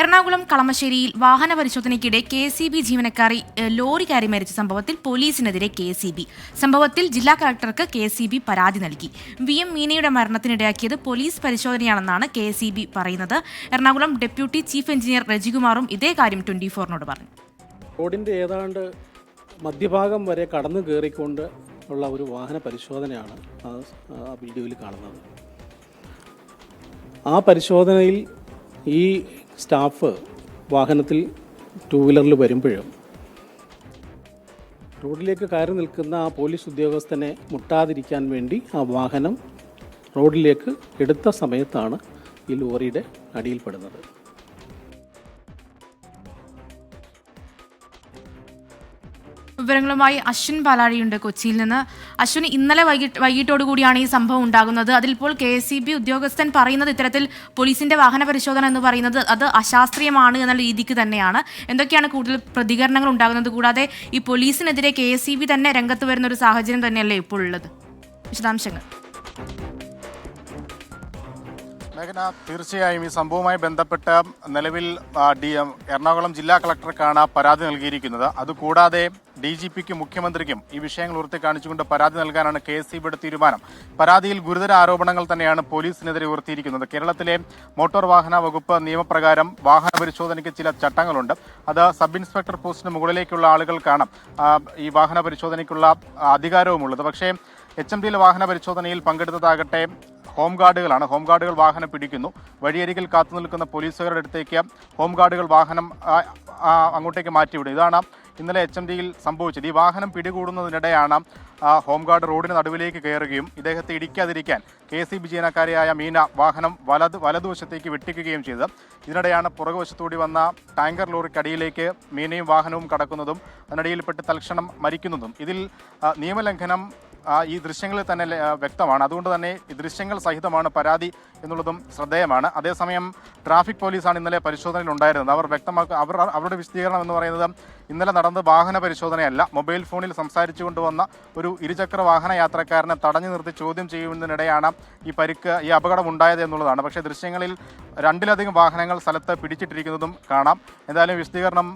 എറണാകുളം കളമശ്ശേരിയിൽ വാഹന പരിശോധനയ്ക്കിടെ കെ സി ബി ജീവനക്കാരി ലോറി കയറി മരിച്ച സംഭവത്തിൽ പോലീസിനെതിരെ കെ സി ബി. സംഭവത്തിൽ ജില്ലാ കളക്ടർക്ക് കെ സി ബി പരാതി നൽകി. വി എം മീനയുടെ മരണത്തിനിടയാക്കിയത് പോലീസ് പരിശോധനയാണെന്നാണ് കെ സി ബി പറയുന്നത്. എറണാകുളം ഡെപ്യൂട്ടി ചീഫ് എഞ്ചിനീയർ രജികുമാറും ഇതേ കാര്യം ട്വന്റി ഫോറിനോട് പറഞ്ഞു. റോഡിന്റെ ഏതാണ്ട് മധ്യഭാഗം വരെ കടന്നു കയറിക്കൊണ്ട് ഉള്ള ഒരു വാഹന പരിശോധനയാണ് ആ വീഡിയോയിൽ കാണുന്നത്. ആ പരിശോധനയിൽ ഈ സ്റ്റാഫ് വാഹനത്തിൽ ടൂ വീലറിൽ വരുമ്പോഴും റോഡിലേക്ക് കയറി നിൽക്കുന്ന ആ പോലീസ് ഉദ്യോഗസ്ഥനെ മുട്ടാതിരിക്കാൻ വേണ്ടി ആ വാഹനം റോഡിലേക്ക് എടുത്ത സമയത്താണ് ഈ ലോറിയുടെ അടിയിൽപ്പെടുന്നത്. വിവരങ്ങളുമായി അശ്വിൻ പാലാഴിയുണ്ട് കൊച്ചിയിൽ നിന്ന്. അശ്വിൻ ഇന്നലെ വൈകിട്ട് വൈകിട്ടോടു കൂടിയാണ് ഈ സംഭവം ഉണ്ടാകുന്നത്. അതിലിപ്പോൾ കെ എസ് ബി ഉദ്യോഗസ്ഥൻ പറയുന്നത് ഇത്തരത്തിൽ പോലീസിന്റെ വാഹന പരിശോധന എന്ന് പറയുന്നത് അത് അശാസ്ത്രീയമാണ് എന്നുള്ള രീതിക്ക് തന്നെയാണ്. എന്തൊക്കെയാണ് കൂടുതൽ പ്രതികരണങ്ങൾ ഉണ്ടാകുന്നത്? കൂടാതെ ഈ പോലീസിനെതിരെ കെ എസ് ബി തന്നെ രംഗത്ത് വരുന്ന ഒരു സാഹചര്യം തന്നെയല്ലേ ഇപ്പോൾ ഉള്ളത്? വിശദാംശങ്ങൾ. മേഘന തീർച്ചയായും ഈ സംഭവവുമായി ബന്ധപ്പെട്ട് നിലവിൽ ഡി എറണാകുളം ജില്ലാ കളക്ടർക്കാണ് പരാതി നൽകിയിരിക്കുന്നത്. അതുകൂടാതെ ഡി ജി പിക്കും മുഖ്യമന്ത്രിക്കും ഈ വിഷയങ്ങൾ ഉയർത്തി കാണിച്ചുകൊണ്ട് പരാതി നൽകാനാണ് കെ എസ് സിബിയുടെ തീരുമാനം. പരാതിയിൽ ഗുരുതര ആരോപണങ്ങൾ തന്നെയാണ് പോലീസിനെതിരെ ഉയർത്തിയിരിക്കുന്നത്. കേരളത്തിലെ മോട്ടോർ വാഹന വകുപ്പ് നിയമപ്രകാരം വാഹന പരിശോധനയ്ക്ക് ചില ചട്ടങ്ങളുണ്ട്. അത് സബ് ഇൻസ്പെക്ടർ പോസ്റ്റിന് മുകളിലേക്കുള്ള ആളുകൾക്കാണ് ഈ വാഹന പരിശോധനയ്ക്കുള്ള അധികാരവുമുള്ളത്. പക്ഷേ എച്ച് എം ഡിയിലെ വാഹന പരിശോധനയിൽ പങ്കെടുത്തതാകട്ടെ ഹോം ഗാർഡുകളാണ്. ഹോം ഗാർഡുകൾ വാഹനം പിടിക്കുന്നു. വഴിയരികിൽ കാത്തു നിൽക്കുന്ന പോലീസുകാരുടെ അടുത്തേക്ക് ഹോം ഗാർഡുകൾ വാഹനം അങ്ങോട്ടേക്ക് മാറ്റിവിടും. ഇതാണ് ഇന്നലെ എച്ച് എം ഡിയിൽ സംഭവിച്ചത്. ഈ വാഹനം പിടികൂടുന്നതിനിടെയാണ് ഹോംഗാർഡ് റോഡിന് നടുവിലേക്ക് കയറുകയും ഇദ്ദേഹത്തെ ഇടിക്കാതിരിക്കാൻ കെ സി ബി ജീവനക്കാരിയായ മീന വാഹനം വലത് വലതുവശത്തേക്ക് വെട്ടിക്കുകയും ചെയ്തത് ഇതിനിടെയാണ് പുറകുവശത്തൂടി വന്ന ടാങ്കർ ലോറിക്കടിയിലേക്ക് മീനയും വാഹനവും കടക്കുന്നതും അതിനിടയിൽപ്പെട്ട് തൽക്ഷണം മരിക്കുന്നതും. ഇതിൽ നിയമലംഘനം ഈ ദൃശ്യങ്ങളിൽ തന്നെ വ്യക്തമാണ്. അതുകൊണ്ട് തന്നെ ഈ ദൃശ്യങ്ങൾ സഹിതമാണ് പരാതി എന്നുള്ളതും ശ്രദ്ധേയമാണ്. അതേസമയം ട്രാഫിക് പോലീസാണ് ഇന്നലെ പരിശോധനയിൽ ഉണ്ടായിരുന്നത്. അവർ വ്യക്തമാക്കുക അവർ അവരുടെ വിശദീകരണം എന്ന് പറയുന്നത് ഇന്നലെ നടന്ന വാഹന പരിശോധനയല്ല. മൊബൈൽ ഫോണിൽ സംസാരിച്ചു കൊണ്ടുവന്ന ഒരു ഇരുചക്ര വാഹന യാത്രക്കാരനെ തടഞ്ഞു നിർത്തി ചോദ്യം ചെയ്യുന്നതിനിടെയാണ് ഈ പരിക്ക് ഈ അപകടം ഉണ്ടായത് എന്നുള്ളതാണ്. പക്ഷേ ദൃശ്യങ്ങളിൽ രണ്ടിലധികം വാഹനങ്ങൾ സ്ഥലത്ത് പിടിച്ചിട്ടിരിക്കുന്നതും കാണാം. എന്തായാലും വിശദീകരണം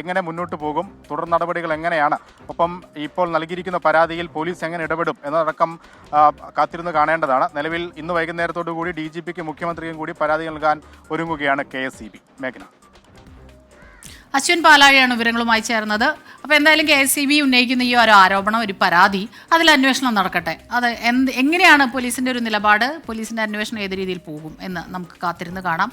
എങ്ങനെ മുന്നോട്ട് പോകും തുടർ നടപടികൾ എങ്ങനെയാണ് ഒപ്പം ഇപ്പോൾ നൽകിയിരിക്കുന്ന പരാതിയിൽ പോലീസ് എങ്ങനെ ഇടപെടും എന്നതടക്കം കാത്തിരുന്ന് കാണേണ്ടതാണ്. നിലവിൽ ഇന്ന് വൈകുന്നേരത്തോടു കൂടി ഡി ജി പിക്ക് മുഖ്യമന്ത്രിക്കും കൂടി പരാതി നൽകാൻ ഒരുങ്ങുകയാണ് കെ എസ് സി ബി. മേഘന. അശ്വിൻ പാലാഴിയാണ് വിവരങ്ങളുമായി ചേർന്നത്. അപ്പോൾ എന്തായാലും കെ എസ് സി ബി ഉന്നയിക്കുന്ന ഈ ഒരു ആരോപണം ഒരു പരാതി അതിൽ അന്വേഷണം നടക്കട്ടെ. അത് എന്ത് എങ്ങനെയാണ് പോലീസിന്റെ ഒരു നിലപാട്? പോലീസിന്റെ അന്വേഷണം ഏത് രീതിയിൽ പോകും എന്ന് നമുക്ക് കാത്തിരുന്ന് കാണാം.